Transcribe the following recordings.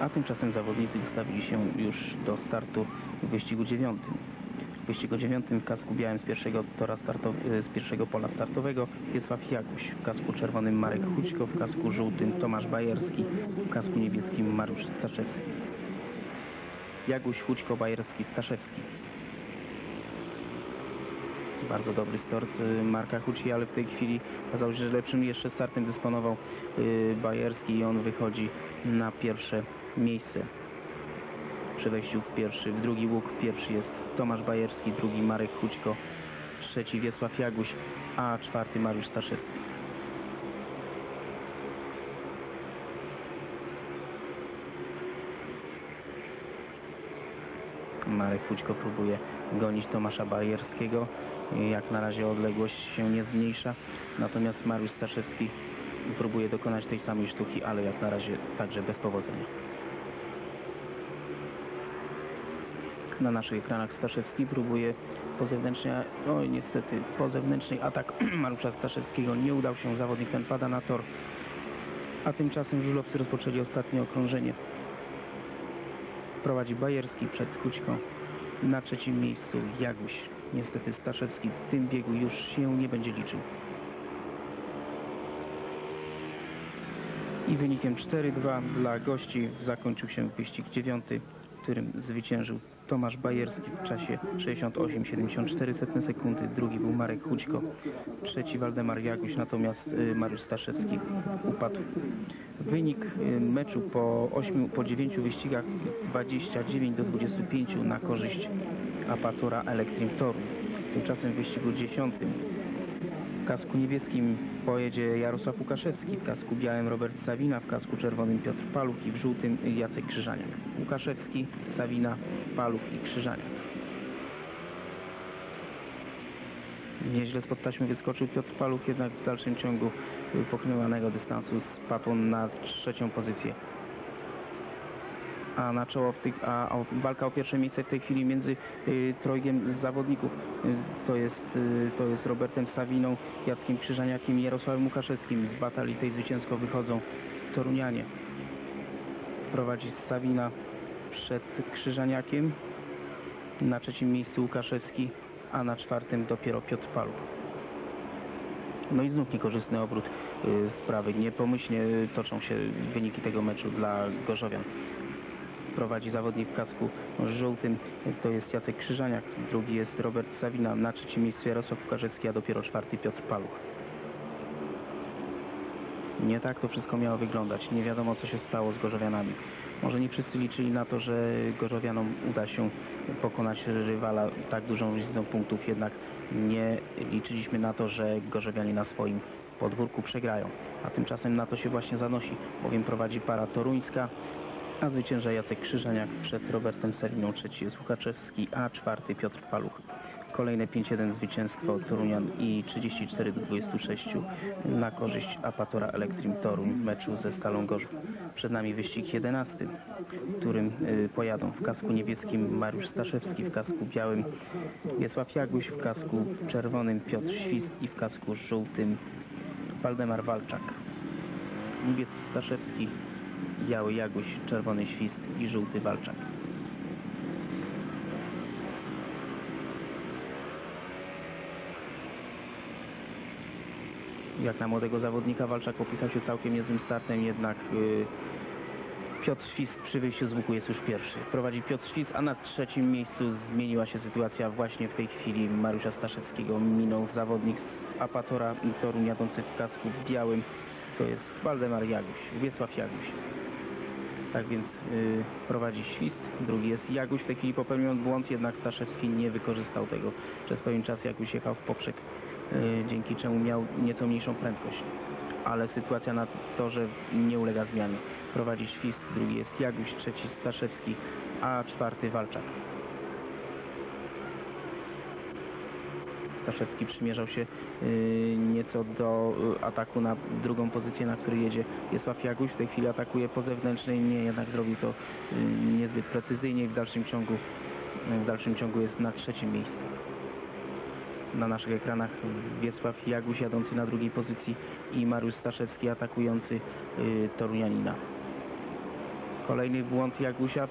a tymczasem zawodnicy wystawili się już do startu w wyścigu dziewiątym. W wyścigu dziewiątym w kasku białym z pierwszego, tora startow- z pierwszego pola startowego Wiesław Jakuś, w kasku czerwonym Marek Hućko, w kasku żółtym Tomasz Bajerski, w kasku niebieskim Mariusz Staszewski. Jaguś, Hućko, Bajerski, Staszewski. Bardzo dobry start y, Marka Huci, ale w tej chwili okazało się, że lepszym jeszcze startem dysponował y, Bajerski i on wychodzi na pierwsze miejsce. Przy wejściu w pierwszy, w drugi łuk pierwszy jest Tomasz Bajerski, drugi Marek Hućko, trzeci Wiesław Jaguś, a czwarty Mariusz Staszewski. Marek Hućko próbuje gonić Tomasza Bajerskiego. Jak na razie odległość się nie zmniejsza. Natomiast Mariusz Staszewski próbuje dokonać tej samej sztuki, ale jak na razie także bez powodzenia. Na naszych ekranach Staszewski próbuje po zewnętrznej, oj niestety, po zewnętrznej atak Mariusza Staszewskiego nie udał się. Zawodnik ten pada na tor. A tymczasem żużlowcy rozpoczęli ostatnie okrążenie. Prowadzi Bajerski przed Hućką. Na trzecim miejscu Jaguś. Niestety Staszewski w tym biegu już się nie będzie liczył. I wynikiem 4-2 dla gości zakończył się wyścig dziewiąty, którym zwyciężył Tomasz Bajerski w czasie 68,74 sekundy. Drugi był Marek Hućko. Trzeci Waldemar Jaguś, natomiast y, Mariusz Staszewski upadł. Wynik y, meczu po, 8, po 9 wyścigach 29 do 25 na korzyść Apatura Elektrim Toruń. Tymczasem w wyścigu 10 w kasku niebieskim pojedzie Jarosław Łukaszewski, w kasku białym Robert Sawina, w kasku czerwonym Piotr Paluch i w żółtym Jacek Krzyżaniak. Łukaszewski, Sawina, Paluch i Krzyżaniak. Nieźle spod taśmy wyskoczył Piotr Paluch, jednak w dalszym ciągu pokonywanego dystansu spadł na trzecią pozycję. A na czoło tych, a, a walka o pierwsze miejsce w tej chwili między y, trojgiem zawodników y, to, jest, y, to jest Robertem Sawiną, Jackiem Krzyżaniakiem i Jarosławem Łukaszewskim. Z batalii tej zwycięsko wychodzą Torunianie. Prowadzi Sawina przed Krzyżaniakiem. Na trzecim miejscu Łukaszewski, a na czwartym dopiero Piotr Paluch. No i znów niekorzystny obrót y, sprawy. Niepomyślnie y, toczą się wyniki tego meczu dla Gorzowian. Prowadzi zawodnik w kasku żółtym, to jest Jacek Krzyżaniak, drugi jest Robert Sawina, na trzecim miejscu Jarosław Łukarzewski, a dopiero czwarty Piotr Paluch. Nie tak to wszystko miało wyglądać. Nie wiadomo, co się stało z Gorzowianami. Może nie wszyscy liczyli na to, że Gorzowianom uda się pokonać rywala tak dużą różnicą punktów, jednak nie liczyliśmy na to, że Gorzowianie na swoim podwórku przegrają. A tymczasem na to się właśnie zanosi, bowiem prowadzi para toruńska, a zwycięża Jacek Krzyżaniak przed Robertem Seriną, trzeci jest Łukaczewski, a czwarty Piotr Paluch. Kolejne 5-1 zwycięstwo Torunian i 34 do 26 na korzyść Apatora Elektrim Toruń w meczu ze Stalą Gorzów. Przed nami wyścig 11, w którym y, pojadą w kasku niebieskim Mariusz Staszewski, w kasku białym Wiesław Jaguś, w kasku czerwonym Piotr Świst i w kasku żółtym Waldemar Walczak. Niebieski Staszewski, biały Jaguś, czerwony Świst i żółty Walczak. jak na młodego zawodnika Walczak opisał się całkiem niezłym startem, jednak y, Piotr Świs przy wyjściu z łuku jest już pierwszy. Prowadzi Piotr Świs, a na trzecim miejscu zmieniła się sytuacja właśnie w tej chwili Mariusza Staszewskiego. Minął zawodnik z Apatora Toruń jadący w kasku białym. To jest Waldemar Jaguś, Wiesław Jaguś. Tak więc y, prowadzi Świst, drugi jest Jaguś. W tej chwili popełnił błąd, jednak Staszewski nie wykorzystał tego. Przez pewien czas Jaguś jechał w poprzek y, dzięki czemu miał nieco mniejszą prędkość. Ale sytuacja na torze nie ulega zmianie. Prowadzi Świst, drugi jest Jaguś, trzeci Staszewski, a czwarty Walczak. Staszewski przymierzał się y, nieco do y, ataku na drugą pozycję, na której jedzie Wiesław Jaguś. W tej chwili atakuje po zewnętrznej, nie jednak zrobił to y, niezbyt precyzyjnie i w dalszym ciągu w dalszym ciągu jest na trzecim miejscu na naszych ekranach Wiesław Jaguś jadący na drugiej pozycji i Mariusz Staszewski atakujący Torunianina. Kolejny błąd Jagusia.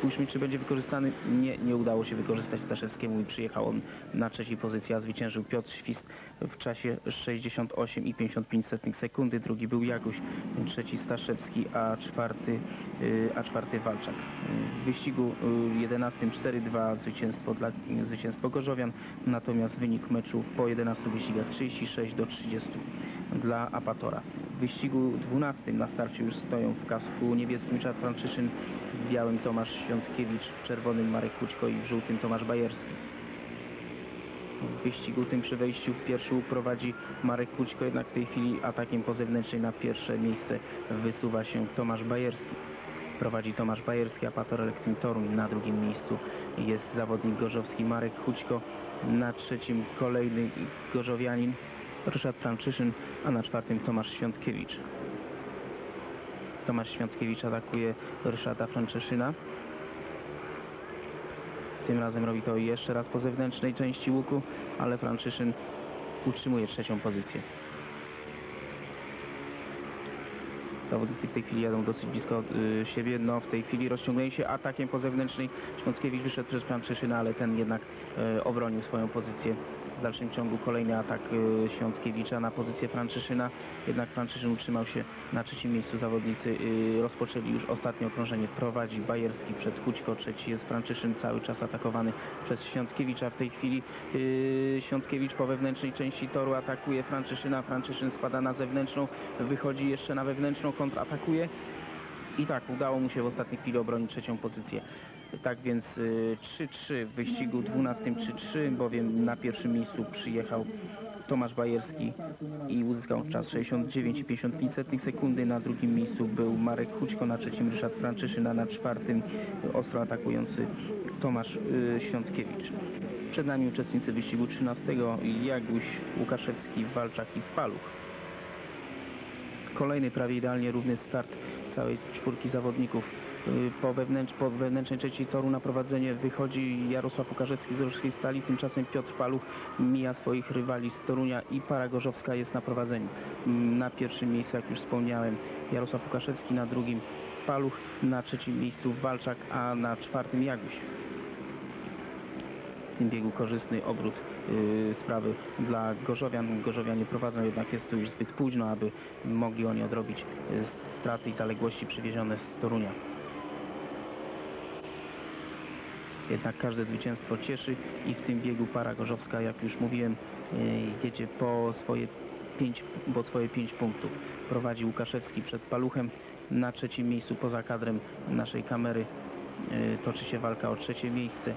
Spójrzmy, czy będzie wykorzystany. Nie, nie udało się wykorzystać Staszewskiemu i przyjechał on na trzeciej pozycji, a zwyciężył Piotr Świst w czasie 68,55 sekundy. Drugi był Jaguś, trzeci Staszewski, a czwarty, y, a czwarty Walczak. W wyścigu y, 11 4-2 zwycięstwo, dla, zwycięstwo Gorzowian, natomiast wynik meczu po 11 wyścigach 36 do 30 dla Apatora. Wyścigu 12 na starcie już stoją w kasku niebieskim Czad Franciszyn, w białym Tomasz Świątkiewicz, w czerwonym Marek Kućko i w żółtym Tomasz Bajerski. W wyścigu tym przy wejściu w pierwszy prowadzi Marek Kućko, jednak w tej chwili atakiem po zewnętrznej na pierwsze miejsce wysuwa się Tomasz Bajerski. Prowadzi Tomasz Bajerski, Apator Elektrum Toruń. Na drugim miejscu jest zawodnik gorzowski Marek Kućko. Na trzecim kolejny gorzowianin Ryszard Franciszyn, a na czwartym Tomasz Świątkiewicz. Tomasz Świątkiewicz atakuje Ryszarda Francyszyna. Tym razem robi to jeszcze raz po zewnętrznej części łuku, ale Franciszyn utrzymuje trzecią pozycję. Zawodnicy w tej chwili jadą dosyć blisko y, siebie. No, w tej chwili rozciągnęli się atakiem po zewnętrznej. Świątkiewicz wyszedł przez Francyszyna, ale ten jednak y, obronił swoją pozycję. W dalszym ciągu kolejny atak y, Świątkiewicza na pozycję Francyszyna. Jednak Franciszyn utrzymał się na trzecim miejscu. Zawodnicy y, rozpoczęli już ostatnie okrążenie. Prowadzi Bajerski przed Kućko. Trzeci jest Franciszyn cały czas atakowany przez Świątkiewicza. W tej chwili y, Świątkiewicz po wewnętrznej części toru atakuje Francyszyna. Franciszyn spada na zewnętrzną. Wychodzi jeszcze na wewnętrzną, kontratakuje. I tak, udało mu się w ostatniej chwili obronić trzecią pozycję. Tak więc y, 3-3 w wyścigu 12 3-3, bowiem na pierwszym miejscu przyjechał Tomasz Bajerski i uzyskał czas 69,55 sekundy. Na drugim miejscu był Marek Hućko, na trzecim Ryszard Franciszyn, a na czwartym ostro atakujący Tomasz y, Świątkiewicz. Przed nami uczestnicy wyścigu 13 Jaguś, Łukaszewski, Walczak i Paluch. Kolejny prawie idealnie równy start całej czwórki zawodników. Po, wewnętrz, po wewnętrznej trzeciej toru na prowadzenie wychodzi Jarosław Łukarzewski z Rożskiej Stali, tymczasem Piotr Paluch mija swoich rywali z Torunia i Para Gorzowska jest na prowadzeniu. Na pierwszym miejscu, jak już wspomniałem, Jarosław Łukaszewski, na drugim Paluch, na trzecim miejscu Walczak, a na czwartym Jaguś w tym biegu korzystny obrót yy, sprawy dla Gorzowian. Gorzowianie prowadzą, jednak jest tu już zbyt późno, aby mogli oni odrobić yy, straty i zaległości przywiezione z Torunia. Jednak każde zwycięstwo cieszy i w tym biegu para Gorzowska, jak już mówiłem, jedzie po swoje 5, po swoje 5 punktów. Prowadzi Łukaszewski przed Paluchem. Na trzecim miejscu poza kadrem naszej kamery yy, toczy się walka o trzecie miejsce.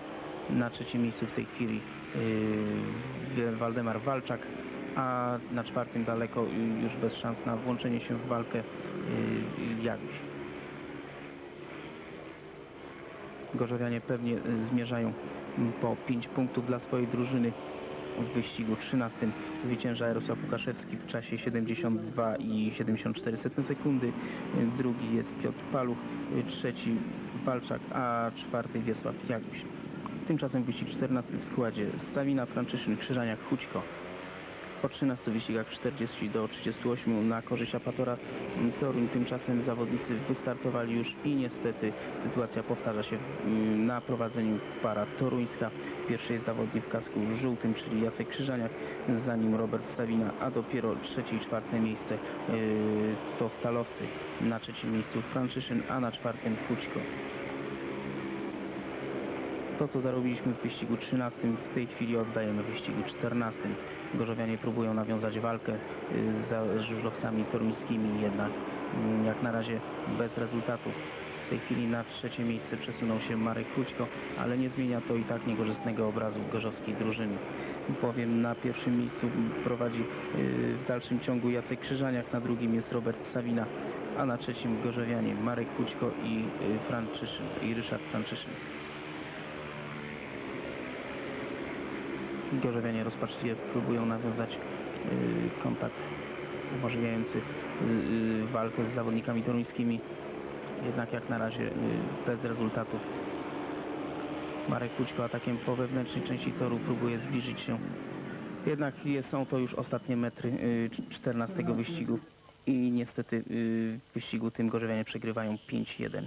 Na trzecim miejscu w tej chwili yy, Waldemar Walczak, a na czwartym daleko już bez szans na włączenie się w walkę yy, Jaguś. Gorzowianie pewnie y, zmierzają mm, po 5 punktów dla swojej drużyny. W wyścigu 13 zwycięża Jarosław Łukaszewski w czasie 72 i 74 sekundy. Drugi jest Piotr Paluch, y, trzeci Walczak, a czwarty Wiesław Jaguś. Tymczasem wyścig 14 w składzie Sawina, Franciszyn, Krzyżaniak, Hućko. Po 13 wyścigach 40 do 38 na korzyść Apatora Toruń. Tymczasem zawodnicy wystartowali już i niestety sytuacja powtarza się mm, na prowadzeniu para toruńska. Pierwszy jest zawodnik w kasku żółtym, czyli Jacek Krzyżaniak, za nim Robert Sawina, a dopiero trzecie i czwarte miejsce yy, to Stalowcy. Na trzecim miejscu Franciszyn, a na czwartym Hućko. To, co zarobiliśmy w wyścigu 13, w tej chwili oddajemy w wyścigu 14. Gorzowianie próbują nawiązać walkę y, za żużlowcami toruńskimi, jednak mm, jak na razie bez rezultatu. W tej chwili na trzecie miejsce przesunął się Marek Hućko, ale nie zmienia to i tak niekorzystnego obrazu gorzowskiej drużyny. Bowiem na pierwszym miejscu prowadzi y, w dalszym ciągu Jacek Krzyżaniak, na drugim jest Robert Sawina, a na trzecim Gorzowianie Marek Hućko i y, Franciszyn, i Ryszard Franciszyn. Gorzowianie rozpaczliwie próbują nawiązać y, kontakt umożliwiający y, y, walkę z zawodnikami toruńskimi. Jednak jak na razie bez rezultatów. Marek Kućko atakiem po wewnętrznej części toru próbuje zbliżyć się. Jednak są to już ostatnie metry y, 14 wyścigu i niestety w wyścigu tym Gorzowianie przegrywają 5-1.